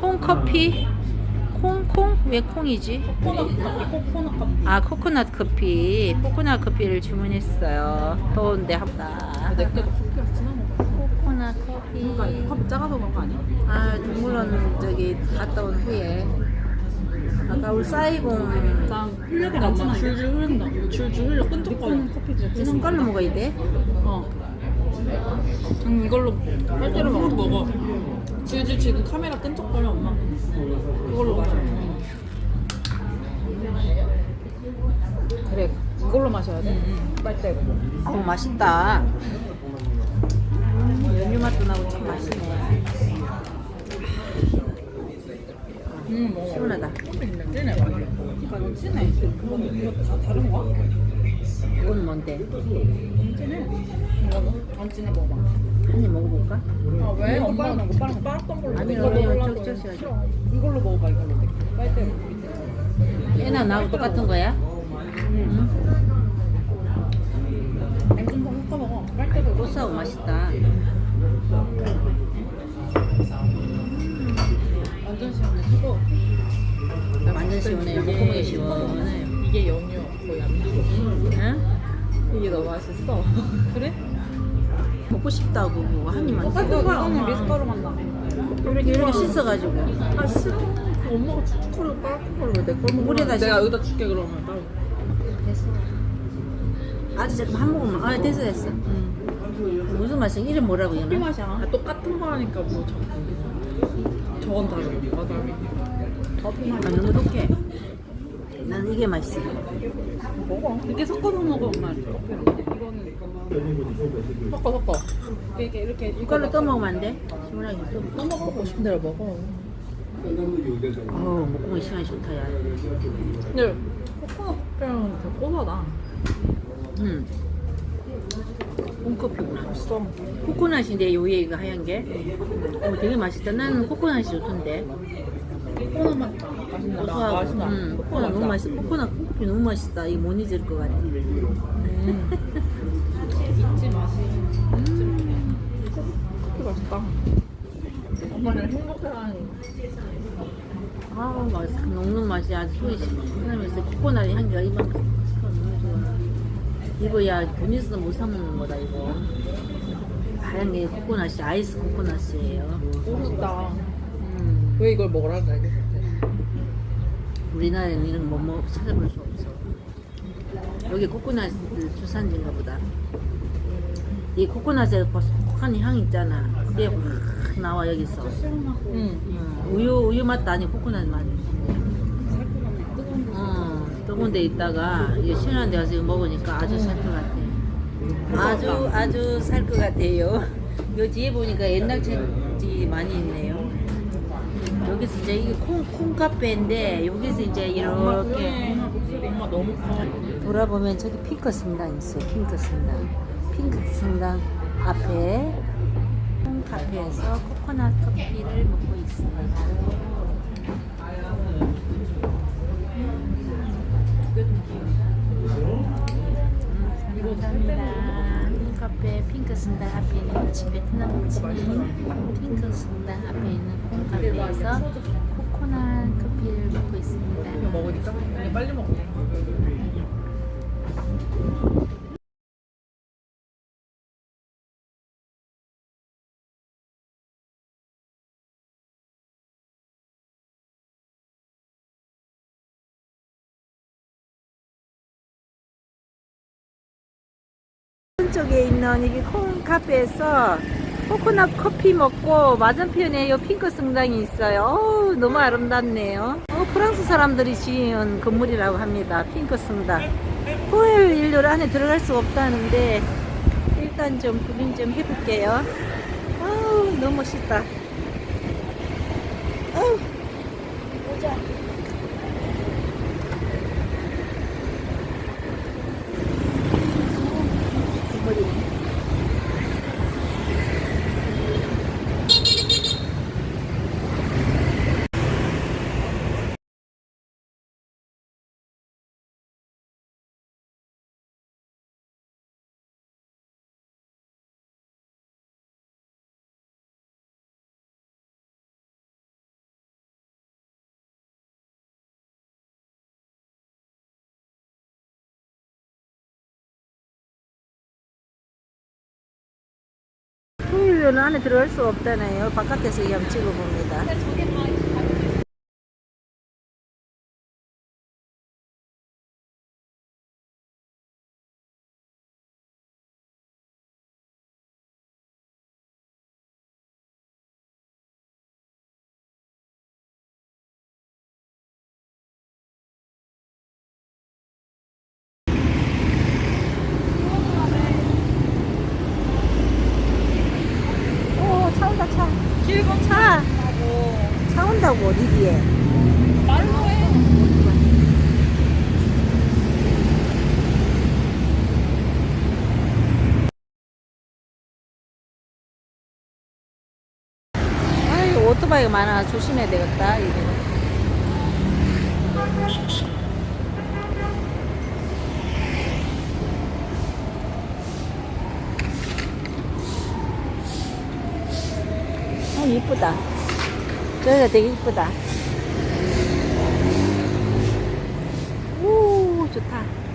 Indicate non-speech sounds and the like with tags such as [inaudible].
콩커피? 콩콩? 왜 콩이지? 코코넛 커피, 코코넛 커피. 아 코코넛 커피. 코코넛 커피를 주문했어요. 더운데 합다. 내 거도 커피가 진한 거 같아. 코코넛 커피. 커피 작아서 그런 거 아니야? 아 동물원 저기 갔다 온 후에 아까 우리 사이봉 난 흘려가 안 줄줄 흐른다. 줄줄 흘려 끈적거려. 커피 진짜 진한 숟갈로 먹어야 돼? 어. 음, 이걸로 빨대로 먹어. 먹어. 줄줄 지금 카메라 끈적거려 엄마. 그걸로 마셔. 그래. 이걸로 마셔야 돼. 빨대로. 어 맛있다. 음, 연유 맛도 나고 참 맛있네. 음. 시원하다. 진해. 이거 다 다른 거야? 뭔데? 진해 먹어봐. 한입 먹어볼까? 아 왜? 엄마는 못 빨았던 빨았던 걸로. 아니, 이걸로. 싫어. 이걸로 먹어봐 이걸로. 빨대로. 얘나 나하고 똑같은 거야? 응. 냉동탕 섞어 먹어. 빨대로. 고소하고 맛있다. 완전 시원해. 이거 완전 시원해. 먹어보기 시원해. 이게 연유 거의 안. 응? 이게 너무 맛있어. [laughs] 그래? 먹고 싶다고 한 입만 똑같은. 엄마 미숫가루 맛 나. 이렇게 이렇게 씻어가지고 아 싫어. 엄마가 추추거려 빨간 걸왜 내걸 먹어? 물에다 내가 씻- 여기다 줄게 그러면 따로. 됐어. 아주 조금 한 모금만. 아 됐어 됐어. 응. 무슨 맛이야? 이름 뭐라고 커피 얘는? 맛이야. 아, 똑같은 거라니까 뭐 자꾸. 저건 다르고 맞아. 커피 맛. 아, 너무 독해. 난 이게 맛있어. 먹어. 이렇게 섞어서 먹어 엄마. 이거는 섞어 섞어. 이렇게 이렇게 이걸로 떠 먹으면 안 돼? 시원하게 떠 먹어. 또 먹고 싶은 대로 먹어. 어우 목공이 시원히 좋다 야. 근데 코코넛 커피는 더 고소하다. 응. 콩커피구나. 맛있어. 코코넛인데 요 이거 하얀 게. 어 되게 맛있다. 나는 코코넛이 좋던데. 코코넛 맛 맛있나? 고소하고. 맛있나? 응. 코코넛 너무 맛있어. 코코넛 콩커피 너무 맛있다. 이거 못 잊을 것 같아. 음. 있지 맛이. 음. 커피 맛있다. 엄마를 행복해하는. 아우 맛있어. 녹는 맛이 아주 속이 시원하면서 코코넛 향기가 이만큼. 이거 야돈 있어서 못사 먹는 거다 이거. 하얀 게 코코넛이 아이스 코코넛이에요. 맛있다. 음. 왜 이걸 먹으라 그래? 우리나라에는 이런 거뭐 찾아볼 수 없어. 여기 코코넛 주산지인가 보다. 이 코코넛에 고소한 향 있잖아. 그게 확 나와 여기서. 응. 어, 우유 우유 맛도 아니고 코코넛 맛. 어, 뜨거운 데 있다가 이게 시원한 데 가서 먹으니까 아주 살 것 같아. 아주 아주 살 것 같아요. 요 뒤에 보니까 옛날 책이 많이 있네요. 여기서 이제 이게 콩, 콩카페인데 여기서 이제 이렇게 엄마 너무 커. 돌아보면 저기 핑크 성당 있어요. 핑크 성당. 핑크 성당 앞에 콩카페에서 코코넛 커피를 먹고 있습니다. 이거 감사합니다. 콩카페 핑크 성당 앞에 있는 집 베트남 집인 핑크 성당 앞에 있는 콩카페에서 코코넛 커피를 먹고 있습니다. 먹으니까 빨리 먹네. 오른쪽에 있는 여기 콩 카페에서 코코넛 커피 먹고 맞은편에 요 핑크 성당이 있어요. 어우, 너무 아름답네요. 어, 프랑스 사람들이 지은 건물이라고 합니다. 핑크 성당. 토요일 일요일 안에 들어갈 수가 없다는데 일단 좀 구경 좀 해볼게요. 아우 너무 멋있다. 아우 보자. 우리들은 안에 들어갈 수 없다네요. 바깥에서 그냥 찍어봅니다. 오, 차 온다, 차. 길건 차. 차 온다고, 어디 뒤에. 말로 해. 아이, 오토바이가 많아. 조심해야 되겠다, 이거. 어, 이쁘다. 저기가 되게 이쁘다. 오, 좋다.